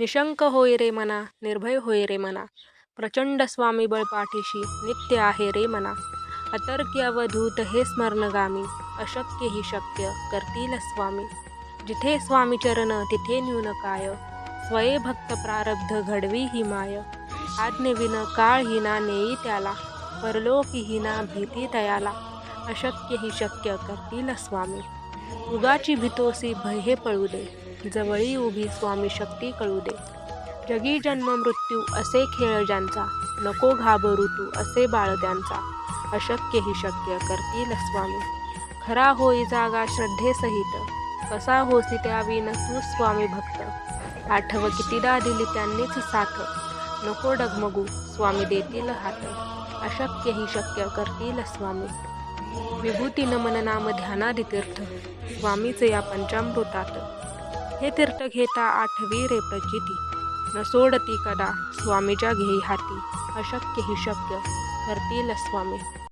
निशंक होय रे मना निर्भय होय रे मना. प्रचंड स्वामी बळपाठीशी नित्य आहे रे मना. अतर्क्य अवधूत हे स्मरणगामी अशक्य ही शक्य करतील स्वामी. जिथे स्वामी चरण तिथे न्यून काय. स्वये भक्त प्रारब्ध घडवी ही माय. आज्ञेविन काळ हिना नेई त्याला परलोक हिना भीती तयाला अशक्य ही शक्य करतील स्वामी. उगाची भितोसी भय हे पळू दे. जवळी उभी स्वामी शक्ती कळू दे. जगी जन्म मृत्यू असे खेळ ज्यांचा नको घाबरू तू असे बाळ त्यांचा. अशक्य ही शक्य करतील स्वामी. खरा होई जागा श्रद्धेसहित. कसा होसी त्याविन तू स्वामी भक्त. आठव कितीदा दिली त्यांनीच साथ. नको डगमगू स्वामी देतील हात. अशक्य ही शक्य करतील स्वामी. विभूती नमन नाम ध्यानादितीर्थ. स्वामीचे या पंचामृतात. हे तीर्थ घेता आठवी रे प्रचिती न सोडती कदा स्वामीच्या घेई हाती अशक्य ही शक्य करतील स्वामी.